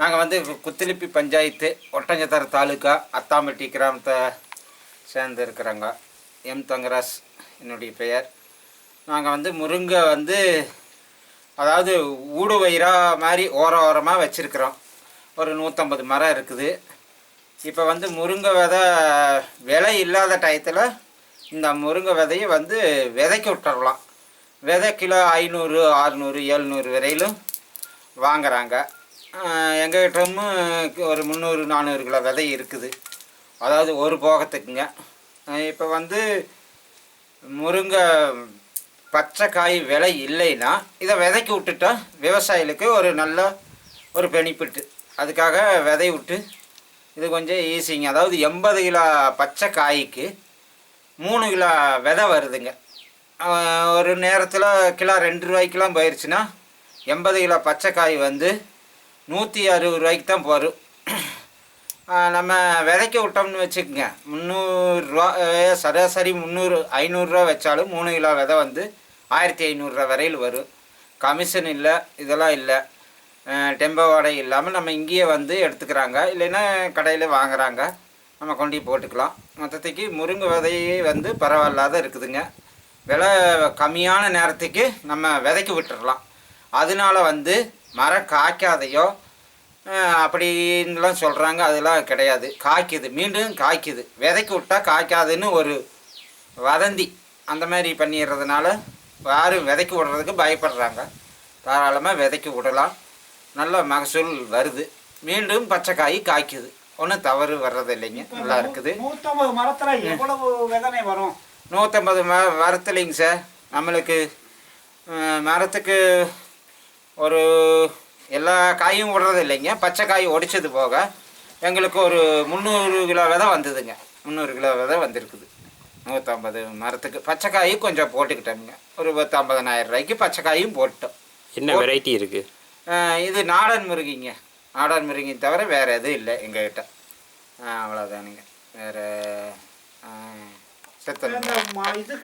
நாங்கள் வந்து குத்திலிப்பி பஞ்சாயத்து ஒட்டஞ்சத்தர தாலுக்கா அத்தாம்பட்டி கிராமத்தை சேர்ந்து இருக்கிறாங்க. எம். தங்கராஜ் என்னுடைய பெயர். நாங்கள் வந்து முருங்கை வந்து அதாவது ஊடு வயிறாக மாதிரி ஓர ஓரமாக வச்சுருக்குறோம். ஒரு நூற்றம்பது மரம் இருக்குது. இப்போ வந்து முருங்கை விதை விலை இல்லாத டயத்தில் இந்த முருங்கை விதையை வந்து விதைக்க விட்டுறலாம். விதை கிலோ ஐநூறு அறுநூறு எழுநூறு வரையிலும் வாங்குறாங்க. எங்ககிட்டமும் ஒரு முந்நூறு நானூறு கிலோ விதை இருக்குது. அதாவது ஒரு போகத்துக்குங்க. இப்போ வந்து முருங்கை பச்சை காய் விலை இல்லைன்னா இதை விதைக்கு விட்டுட்டா விவசாயிகளுக்கு ஒரு நல்ல ஒரு பெனிஃபிட்டு அதுக்காக விதை விட்டு இது கொஞ்சம் ஈஸிங்க அதாவது எண்பது கிலோ பச்சை காய்க்கு மூணு கிலோ விதை வருதுங்க. ஒரு நேரத்தில் கிலோ ரெண்டு ரூபாய்க்கெலாம் போயிடுச்சுன்னா எண்பது கிலோ பச்சை காய் வந்து நூற்றி அறுபது ரூபாய்க்கு தான் வரும் நம்ம விதைக்க விட்டோம்னு வச்சுக்கோங்க. முந்நூறுரூவா சராசரி முந்நூறு ஐநூறுரூவா வச்சாலும் மூணு கிலோ விதை வந்து ஆயிரத்தி ஐநூறுரூவா வரையில் வரும். கமிஷன் இல்லை இதெல்லாம் இல்லை. டெம்போ வாடகை இல்லாமல் நம்ம இங்கேயே வந்து எடுத்துக்கிறாங்க. இல்லைன்னா கடையில் வாங்குறாங்க. நம்ம கொண்டு போட்டுக்கலாம். மொத்தத்துக்கு முருங்கை விதையே வந்து பரவாயில்லாத இருக்குதுங்க. விலை கம்மியான நேரத்துக்கு நம்ம விதைக்கு விட்டுறலாம். அதனால வந்து மரம் காய்க்காதையோ அப்படின்லாம் சொல்கிறாங்க அதெல்லாம் கிடையாது. காய்க்குது. மீண்டும் காய்க்குது. விதைக்கு விட்டா காய்க்காதுன்னு ஒரு வதந்தி அந்த மாதிரி பண்ணிடுறதுனால யாரும் விதைக்கு விடுறதுக்கு பயப்படுறாங்க. தாராளமாக விதைக்கு விடலாம். நல்ல மகசூல் வருது. மீண்டும் பச்சை காய் காய்க்குது. ஒன்றும் தவறு வர்றது இல்லைங்க. நல்லா இருக்குது. நூத்தம்பது மரத்துல எவ்வளவு விதனை வரும்? நூற்றம்பது ம மரத்துலைங்க சார். நம்மளுக்கு மரத்துக்கு ஒரு எல்லா காயும் விடுறது இல்லைங்க. பச்சை காய் ஒடிச்சது போக எங்களுக்கு ஒரு முந்நூறு கிலோ விதை வந்ததுங்க. முந்நூறு கிலோ விதை வந்திருக்குது. நூற்றம்பது மரத்துக்கு. பச்சை காய் கொஞ்சம் போட்டுக்கிட்டோமுங்க. ஒரு பத்து ஐம்பதனாயிரம் ரூபாய்க்கு பச்சை காயும் போட்டோம். என்ன வெரைட்டி இருக்கு? அஹ், இது நாடன் முருங்கிங்க. நாடன் முருங்கி தவிர வேறு எதுவும் இல்லை எங்ககிட்ட. அவ்வளோதானுங்க வேறு இது